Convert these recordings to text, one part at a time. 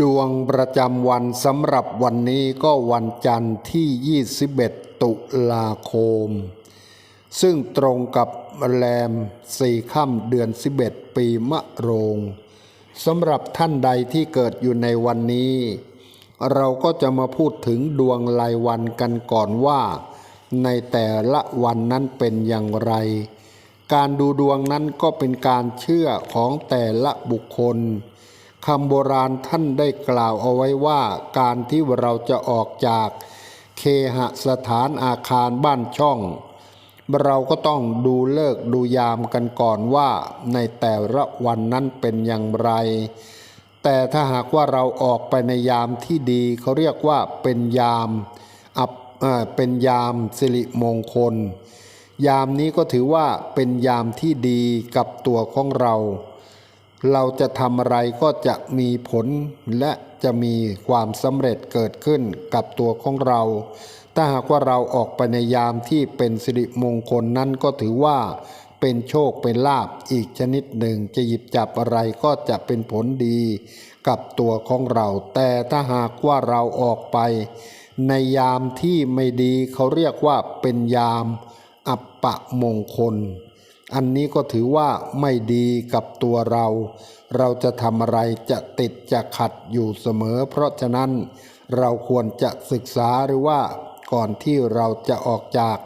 ดวงประจำวันสำหรับวันนี้ก็วันจันทร์ที่ 21 ตุลาคม ซึ่งตรงกับแรมสี่ค่ำเดือน 11 ปีมะโรงสำหรับท่านใดที่เกิดอยู่ในวันนี้ เราก็จะมาพูดถึงดวงรายวันกันก่อนว่า ในแต่ละวันนั้นเป็นอย่างไร การดูดวงนั้นก็เป็นการเชื่อของแต่ละบุคคล คำโบราณท่านได้กล่าวเอาไว้ว่าการที่เราจะออกจากเคหสถานอาคารบ้านช่อง เราก็ต้องดูเลิกดูยามกันก่อนว่าในแต่ละวันนั้นเป็นอย่างไร แต่ถ้าหากว่าเราออกไปในยามที่ดีเขาเรียกว่าเป็นยามอับเป็นยามสิริมงคล ยามนี้ก็ถือว่าเป็นยามที่ดีกับตัวของเรา เราจะทำอะไรก็จะมีผลและจะมีความสำเร็จเกิดขึ้นกับตัวของเรา ถ้าหากว่าเราออกไปในยามที่เป็นสิริมงคลนั้นก็ถือว่าเป็นโชคเป็นลาบอีกชนิดหนึ่งจะหยิบจับอะไรก็จะเป็นผลดีกับตัวของเรา แต่ถ้าหากว่าเราออกไป ในยามที่ไม่ดีเขาเรียกว่าเป็นยามอัปปะมงคล อันนี้ก็ถือว่าไม่ดีกับตัวเรา เราจะทำอะไรจะติดจะขัดอยู่เสมอ เพราะฉะนั้นเราควรจะศึกษาหรือว่าก่อนที่เราจะออกจาก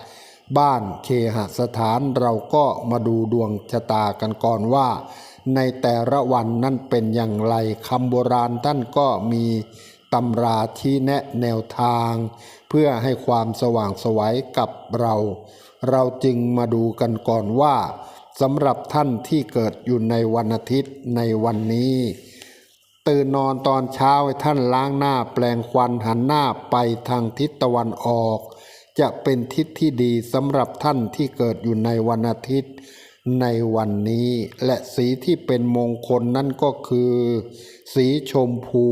บ้านเคหสถานเราก็มาดูดวงชะตากันก่อนว่า ในแต่ละวันนั้นเป็นอย่างไรคำโบราณท่านก็มีตำราชี้แนะแนวทาง เพื่อให้ความสว่างสวัยกับเรา เราจึงมาดูกันก่อนว่าสำหรับท่านที่เกิดอยู่ในวันอาทิตย์ในวันนี้ ตื่นนอนตอนเช้าท่านล้างหน้าแปลงควันหันหน้าไปทางทิศตะวันออก จะเป็นทิศที่ดีสำหรับท่านที่เกิดอยู่ในวันอาทิตย์ในวันนี้ และสีที่เป็นมงคลนั่นก็คือ สีชมพู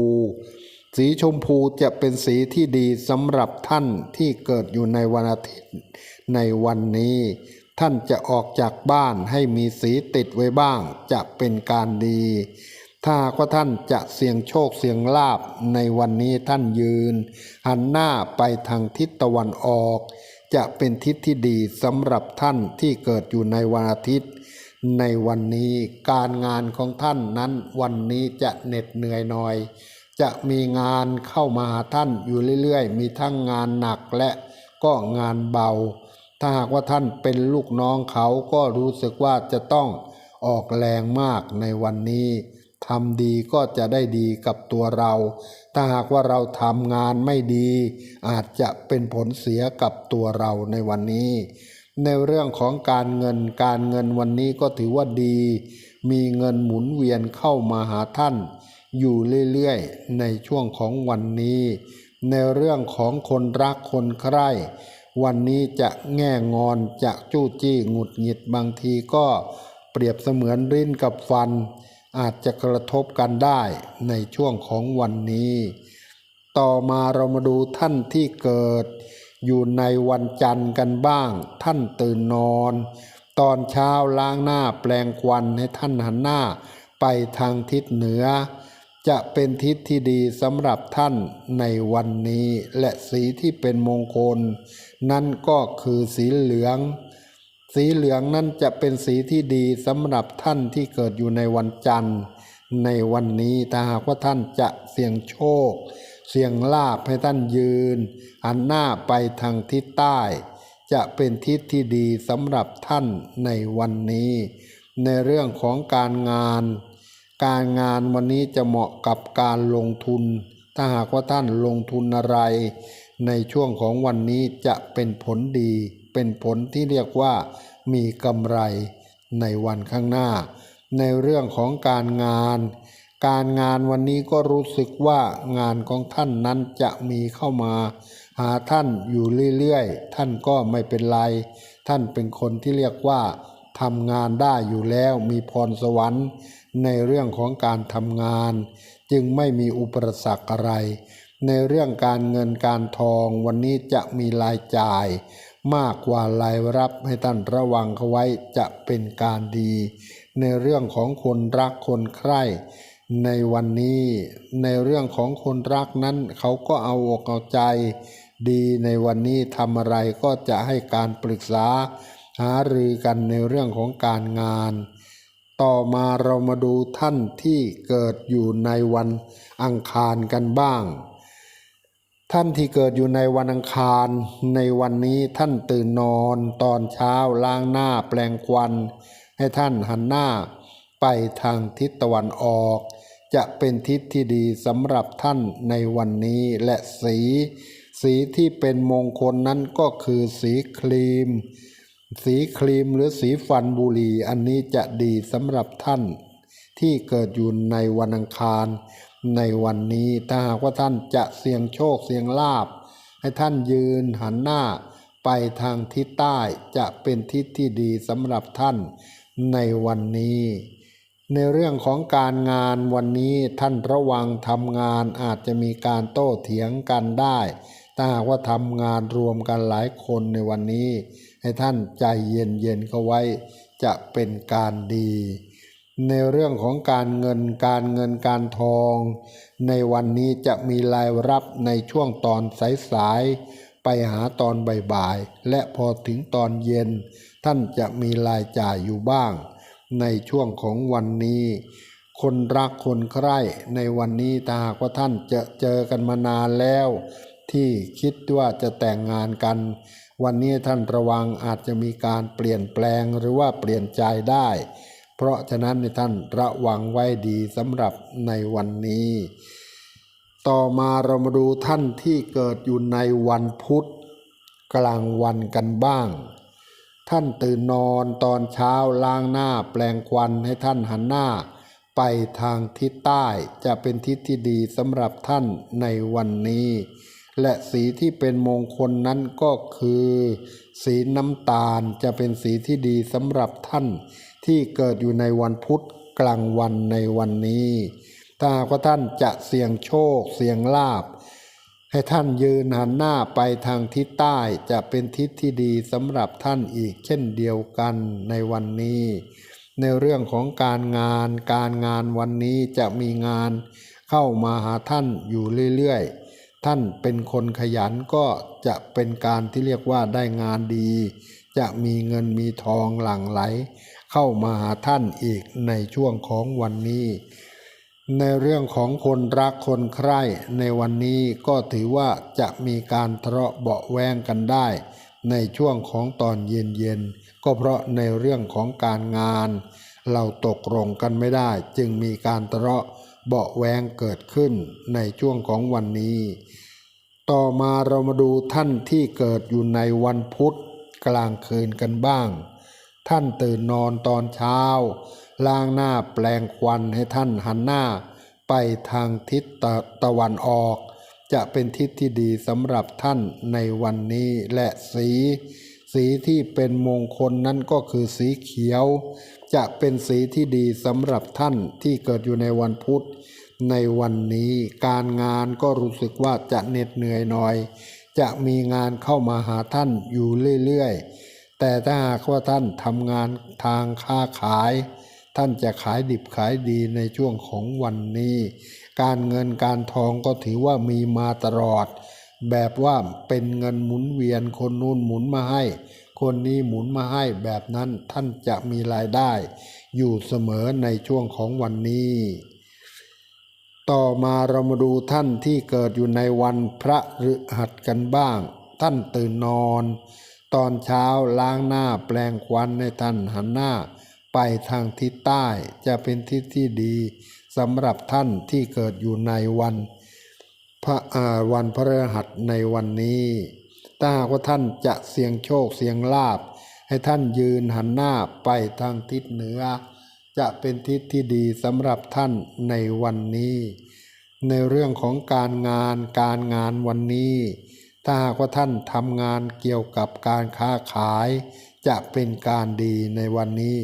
สีชมพูจะเป็นสีที่ดีสำหรับท่านที่เกิดอยู่ในวันอาทิตย์ ในวันนี้ ท่านจะออกจากบ้านให้มีสีติดไว้บ้าง จะเป็นการดี ถ้ากว่าท่านจะเสี่ยงโชคเสี่ยงลาบในวันนี้ท่านยืน หันหน้าไปทางทิศตะวันออก จะเป็นทิศที่ดีสำหรับท่านที่เกิดอยู่ในวันอาทิตย์ในวันนี้การงานของท่านนั้นวันนี้จะเหน็ดเหนื่อยหน่อย จะมีงานเข้ามาท่านอยู่เรื่อยๆ มีทั้งงานหนักและก็งานเบา ถ้าหากว่าท่านเป็นลูกน้องเขาก็รู้สึกว่าจะต้องออกแรงมากในวันนี้ทำดีก็จะได้ดีกับตัวเรา ถ้าหากว่าเราทำงานไม่ดี อาจจะเป็นผลเสียกับตัวเราในวันนี้ ในเรื่องของการเงินการเงินวันนี้ก็ถือว่าดี มีเงินหมุนเวียนเข้ามาหาท่าน อยู่เรื่อยๆ ในช่วงของวันนี้ ในเรื่องของคนรักคนใคร่วันนี้จะแง่งอนจะจู้จี้หงุดหงิดบางทีก็เปรียบเสมือนริ้นกับฟัน อาจจะกระทบกันได้ในช่วงของวันนี้ ต่อมาเรามาดูท่านที่เกิด อยู่ในวันจันทร์กันบ้าง ท่านตื่นนอน ตอนเช้าล้างหน้าแปลงควันให้ท่านหันหน้าไปทางทิศเหนือ จะเป็นทิศที่ดีสำหรับท่านในวันนี้ และสีที่เป็นมงคล นั่นก็คือสีเหลือง สีเหลืองนั่นจะเป็นสีที่ดีสำหรับท่านที่เกิดอยู่ในวันจันทร์ ในวันนี้ถ้าหากว่าท่านจะเสี่ยงโชค เสี่ยงลาภให้ท่านยืนหันหน้าไปทางทิศใต้ จะเป็นทิศที่ดีสำหรับท่านในวันนี้ ในเรื่องของการงาน การงานวันนี้จะเหมาะกับการลงทุน ถ้าหากว่าท่านลงทุนอะไร ในช่วงของวันนี้จะเป็นผลดี เป็นผลที่เรียกว่ามีกำไรในวันข้างหน้า ในเรื่องของการงาน การงานวันนี้ก็รู้สึกว่างานของท่านนั้นจะมีเข้ามา หาท่านอยู่เรื่อยๆ ท่านก็ไม่เป็นไร ท่านเป็นคนที่เรียกว่าทำงานได้อยู่แล้วมีพรสวรรค์ ในเรื่องของการทำงาน จึงไม่มีอุปสรรคอะไร ในเรื่องการเงินการทองวันนี้จะมีรายจ่าย มากกว่ารายรับให้ท่านระวังเขาไว้จะเป็นการดี ในเรื่องของคนรักคนใคร่ในวันนี้ในเรื่องของคนรักนั้นเขาก็เอาอกเอาใจ ดีในวันนี้ทำอะไรก็จะให้การปรึกษา หารือกันในเรื่องของการงาน ต่อมาเรามาดูท่านที่เกิดอยู่ในวันอังคารกันบ้าง ท่านที่เกิดอยู่ในวันอังคาร ในวันนี้ท่านตื่นนอนตอนเช้าล้างหน้าแปลงควัน ให้ท่านหันหน้าไปทางทิศตะวันออก จะเป็นทิศที่ดีสำหรับท่านในวันนี้และสี สีที่เป็นมงคลนั้นก็คือสีครีม สีครีมหรือสีฟันบุหรี่อันนี้จะดีสำหรับท่านที่เกิดอยู่ในวันอังคาร ในวันนี้ถ้าหากว่าท่านจะเสี่ยงโชคเสี่ยงลาบ ให้ท่านยืนหันหน้าไปทางทิศใต้จะเป็นทิศที่ดีสำหรับท่านในวันนี้ ในเรื่องของการงานวันนี้ท่านระวังทำงานอาจจะมีการโต้เถียงกันได้ ถ้าหากว่าทำงานรวมกันหลายคนในวันนี้ ให้ท่านใจเย็นๆเข้าไว้จะเป็นการดี ในเรื่องของการเงินการเงินการทอง ในวันนี้จะมีรายรับในช่วงตอนสายๆไปหาตอนบ่ายๆและพอถึงตอนเย็น ท่านจะมีรายจ่ายอยู่บ้าง ในช่วงของวันนี้คนรักคนใคร่ในวันนี้ถ้าหากว่าท่านจะเจอกันมานานแล้ว ที่คิดว่าจะแต่งงานกัน วันนี้ท่านระวังอาจจะมีการเปลี่ยนแปลงหรือว่าเปลี่ยนใจได้ เพราะฉะนั้นท่านระวังไว้ดีสำหรับในวันนี้ ต่อมาเรามาดูท่านที่เกิดอยู่ในวันพุธกลางวันกันบ้าง ท่านตื่นนอนตอนเช้าล้างหน้าแปลงควันให้ท่านหันหน้า ไปทางทิศใต้จะเป็นทิศที่ดีสำหรับท่านในวันนี้ และสีที่เป็นมงคลนั้นก็คือ สีน้ำตาลจะเป็นสีที่ดีสำหรับท่าน ที่เกิดอยู่ในวันพุธกลางวันในวันนี้ ถ้ากว่าท่านจะเสี่ยงโชค เสี่ยงลาบ ให้ท่านยืนหันหน้าไปทางทิศใต้จะเป็นทิศที่ดีสำหรับท่านอีกเช่นเดียวกันในวันนี้ ในเรื่องของการงานการงานวันนี้จะมีงาน เข้ามาหาท่านอยู่เรื่อยๆ ท่านเป็นคนขยันก็จะเป็นการที่เรียกว่าได้งานดี จะมีเงินมีทองหลั่งไหล เข้ามาหาท่านอีกในช่วงของวันนี้ ในเรื่องของคนรักคนใคร่ในวันนี้ก็ถือว่าจะมีการทะเลาะเบาะแวงกันได้ ในช่วงของตอนเย็นๆก็เพราะในเรื่องของการงาน เราตกลงกันไม่ได้ จึงมีการทะเลาะ เบาะแวงเกิดขึ้นในช่วงของวันนี้ ต่อมาเรามาดูท่านที่เกิดอยู่ในวันพุธกลางคืนกันบ้าง ท่านตื่นนอนตอนเช้า ล้างหน้าแปลงควันให้ท่านหันหน้า ไปทางทิศตะตะวันออก จะเป็นทิศที่ดีสำหรับท่านในวันนี้และสี สีที่เป็นมงคลนั้นก็คือสีเขียว จะเป็นสีที่ดีสำหรับท่านที่เกิดอยู่ในวันพุธ ในวันนี้การงานก็รู้สึกว่าจะเหน็ดเหนื่อยหน่อย จะมีงานเข้ามาหาท่านอยู่เรื่อยๆ แต่ถ้าหากว่าท่านทำงานทางค้าขาย ท่านจะขายดิบขายดีในช่วงของวันนี้ การเงินการทองก็ถือว่ามีมาตลอด แบบว่าเป็นเงินหมุนเวียนคนนู้นหมุนมาให้ คนนี้หมุนมาให้แบบนั้นท่านจะมีรายได้ อยู่เสมอในช่วงของวันนี้ ต่อมาเรามาดูท่านที่เกิดอยู่ในวันพระฤหัสกันบ้าง ท่านตื่นนอน ตอนเช้าล้างหน้าแปลงควันในท่านหันหน้า ไปทางทิศใต้จะเป็นทิศที่ดีสำหรับท่านที่เกิดอยู่ในวัน พระวันพระฤหัสในวันนี้ถ้าหากว่าท่านจะเสี่ยงโชคเสี่ยงลาบ ให้ท่านยืนหันหน้าไปทางทิศเหนือ จะเป็นทิศที่ดีสำหรับท่านในวันนี้ ในเรื่องของการงานการงานวันนี้ ถ้าหากว่าท่านทำงานเกี่ยวกับการค้าขาย จะเป็นการดีในวันนี้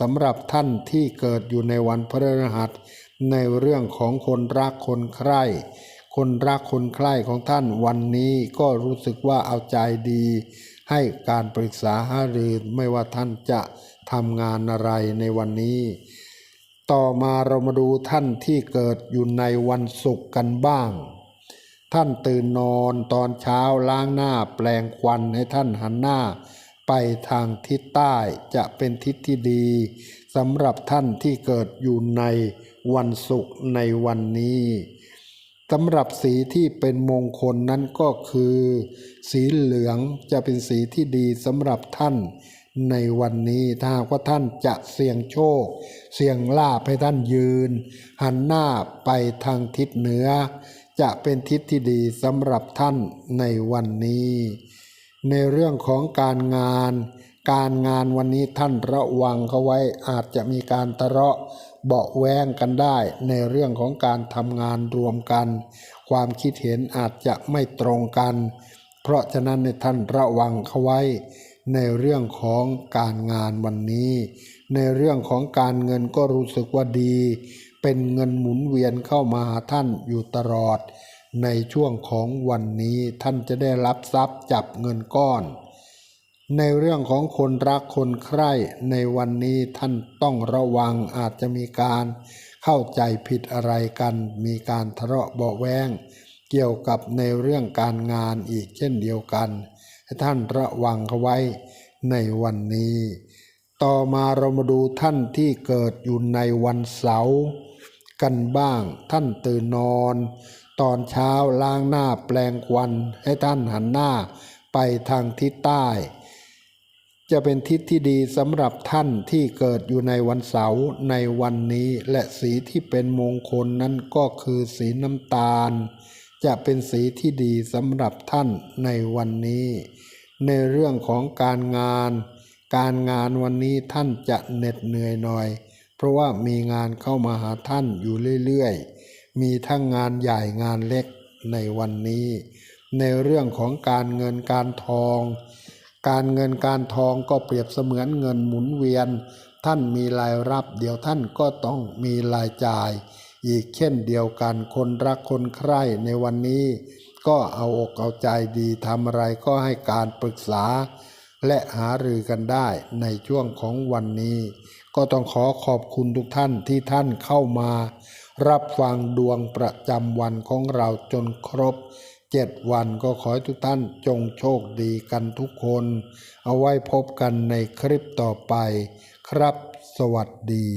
สำหรับท่านที่เกิดอยู่ในวันพฤหัสในเรื่องของคนรักคนใคร่ คนรักคนใคร่ของท่านวันนี้ก็รู้สึกว่าเอาใจดี ให้การปรึกษาหารือไม่ว่าท่านจะทำงานอะไรในวันนี้ ต่อมาเรามาดูท่านที่เกิดอยู่ในวันศุกร์กันบ้าง ท่านตื่นนอนตอนเช้าล้างหน้าแปลงควันให้ท่านหันหน้า ไปทางทิศใต้จะเป็นทิศที่ดีสำหรับท่านที่เกิดอยู่ในวันศุกร์ในวันนี้ สำหรับสีที่เป็นมงคลนั้นก็คือ สีเหลืองจะเป็นสีที่ดีสำหรับท่านในวันนี้ถ้าว่าท่านจะเสี่ยงโชค เสี่ยงลาภให้ท่านยืน หันหน้าไปทางทิศเหนือ จะเป็นทิศที่ดีสำหรับท่านในวันนี้ ในเรื่องของการงาน การงานวันนี้ท่านระวังเขาไว้อาจจะมีการทะเลาะ เบาแวงกันได้ในเรื่องของการทำงานรวมกัน ความคิดเห็นอาจจะไม่ตรงกัน เพราะฉะนั้นในท่านระวังเขาไว้ ในเรื่องของการงานวันนี้ ในเรื่องของการเงินก็รู้สึกว่าดี เป็นเงินหมุนเวียนเข้ามาท่านอยู่ตลอด ในช่วงของวันนี้ท่านจะได้รับทรัพย์จับเงินก้อน ในเรื่องของคนรักคนใคร่ในวันนี้ท่านต้องระวังอาจจะมีการเข้าใจผิดอะไรกัน มีการทะเลาะเบาแวงเกี่ยวกับในเรื่องการงานอีกเช่นเดียวกันให้ท่านระวังเขาไว้ในวันนี้ ต่อมาเรามาดูท่านที่เกิดอยู่ในวันเสาร์กันบ้าง ท่านตื่นนอน ตอนเช้าล้างหน้าแปลงควันให้ท่านหันหน้าไปทางทิศใต้ จะเป็นทิศที่ดีสำหรับท่านที่เกิดอยู่ในวันเสาร์ในวันนี้และสีที่เป็นมงคลนั้นก็คือสีน้ำตาล จะเป็นสีที่ดีสำหรับท่านในวันนี้ ในเรื่องของการงาน การงานวันนี้ท่านจะเหน็ดเหนื่อยหน่อย เพราะว่ามีงานเข้ามาหาท่านอยู่เรื่อยๆ มีทั้งงานใหญ่งานเล็กในวันนี้ ในเรื่องของการเงินการทอง การเงินการทองก็เปรียบเสมือนเงินหมุนเวียน ท่านมีรายรับ เดี๋ยวท่านก็ต้องมีรายจ่าย อีกเช่นเดียวกันคนรักคนใคร่ในวันนี้ ก็เอาอกเอาใจดีทำอะไรก็ให้การปรึกษา และหารือกันได้ในช่วงของวันนี้ ก็ต้องขอขอบคุณทุกท่านที่ท่านเข้ามา รับฟังดวงประจำวันของเราจนครบ เจ็ดวันก็ขอให้ทุกท่านจงโชคดีกันทุกคน เอาไว้พบกันในคลิปต่อไปครับ สวัสดี